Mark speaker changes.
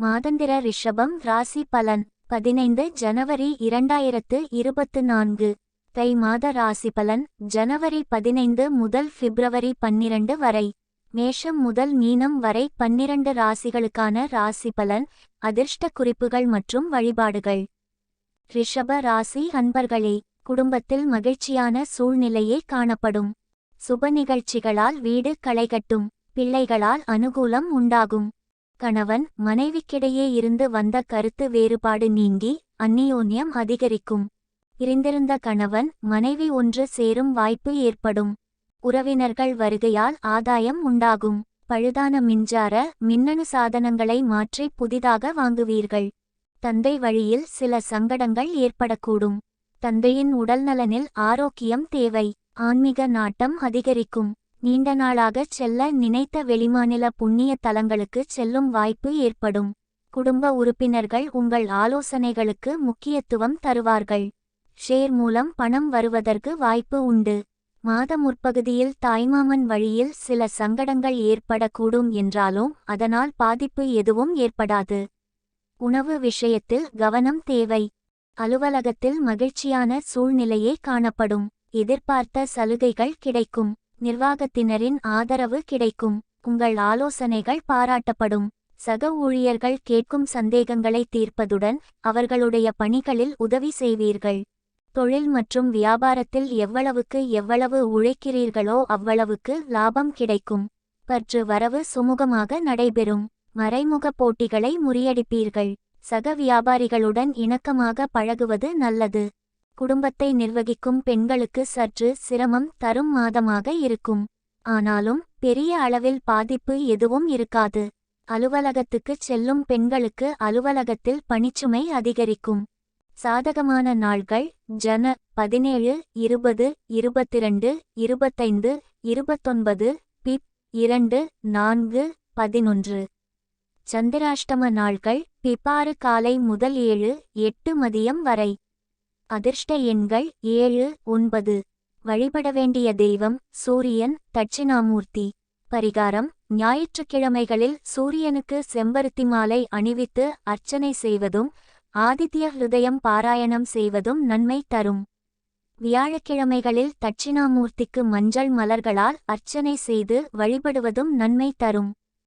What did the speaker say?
Speaker 1: மாதந்திர ரிஷபம் ராசி பலன் பதினைந்து ஜனவரி இரண்டாயிரத்து இருபத்து நான்கு தை மாத ராசி பலன் ஜனவரி பதினைந்து முதல் பிப்ரவரி பன்னிரண்டு வரை. மேஷம் முதல் மீனம் வரை பன்னிரண்டு ராசிகளுக்கான ராசி பலன் அதிர்ஷ்ட குறிப்புகள் மற்றும் வழிபாடுகள். ரிஷப ராசி அன்பர்களே குடும்பத்தில் மகிழ்ச்சியான சூழ்நிலையே காணப்படும். சுப நிகழ்ச்சிகளால் வீடு களைகட்டும் பிள்ளைகளால் அனுகூலம் உண்டாகும். கணவன் மனைவிக்கிடையே இருந்து வந்த கருத்து வேறுபாடு நீங்கி அந்நியோன்யம் அதிகரிக்கும். பிரிந்திருந்த கணவன் மனைவி ஒன்று சேரும் வாய்ப்பு ஏற்படும். உறவினர்கள் வருகையால் ஆதாயம் உண்டாகும். பழுதான மின்சார மின்னணு சாதனங்களை மாற்றி புதிதாக வாங்குவீர்கள். தந்தை வழியில் சில சங்கடங்கள் ஏற்படக்கூடும். தந்தையின் உடல்நலனில் ஆரோக்கியம் தேவை. ஆன்மீக நாட்டம் அதிகரிக்கும். நீண்ட நாளாகச் செல்ல நினைத்த வெளிமாநில புண்ணிய தலங்களுக்கு செல்லும் வாய்ப்பு ஏற்படும். குடும்ப உறுப்பினர்கள் உங்கள் ஆலோசனைகளுக்கு முக்கியத்துவம் தருவார்கள். ஷேர் மூலம் பணம் வருவதற்கு வாய்ப்பு உண்டு. மாத முற்பகுதியில் தாய்மாமன் வழியில் சில சங்கடங்கள் ஏற்படக்கூடும் என்றாலும் அதனால் பாதிப்பு எதுவும் ஏற்படாது. உணவு விஷயத்தில் கவனம் தேவை. அலுவலகத்தில் மகிழ்ச்சியான சூழ்நிலையே காணப்படும். எதிர்பார்த்த சலுகைகள் கிடைக்கும். நிர்வாகத்தினரின் ஆதரவு கிடைக்கும். உங்கள் ஆலோசனைகள் பாராட்டப்படும். சக ஊழியர்கள் கேட்கும் சந்தேகங்களை தீர்ப்பதுடன் அவர்களுடைய பணிகளில் உதவி செய்வீர்கள். தொழில் மற்றும் வியாபாரத்தில் எவ்வளவுக்கு எவ்வளவு உழைக்கிறீர்களோ அவ்வளவுக்கு லாபம் கிடைக்கும். பற்று வரவு சுமூகமாக நடைபெறும். மறைமுக போட்டிகளை முறியடிப்பீர்கள். சக வியாபாரிகளுடன் இணக்கமாக பழகுவது நல்லது. குடும்பத்தை நிர்வகிக்கும் பெண்களுக்கு சற்று சிரமம் தரும் மாதமாக இருக்கும். ஆனாலும் பெரிய அளவில் பாதிப்பு எதுவும் இருக்காது. அலுவலகத்துக்குச் செல்லும் பெண்களுக்கு அலுவலகத்தில் பணிச்சுமை அதிகரிக்கும். சாதகமான நாள்கள் ஜன பதினேழு இருபது இருபத்திரண்டு இருபத்தைந்து இருபத்தொன்பது பிப் இரண்டு நான்கு பதினொன்று. சந்திராஷ்டம நாள்கள் பிப்பாறு காலை முதல் ஏழு எட்டு மதியம் வரை. அதிர்ஷ்ட எண்கள் ஏழு ஒன்பது. வழிபட வேண்டிய தெய்வம் சூரியன் தட்சிணாமூர்த்தி. பரிகாரம் ஞாயிற்றுக்கிழமைகளில் சூரியனுக்கு செம்பருத்தி மாலை அணிவித்து அர்ச்சனை செய்வதும் ஆதித்ய ஹிருதயம் பாராயணம் செய்வதும் நன்மை தரும். வியாழக்கிழமைகளில் தட்சிணாமூர்த்திக்கு மஞ்சள் மலர்களால் அர்ச்சனை செய்து வழிபடுவதும் நன்மை தரும்.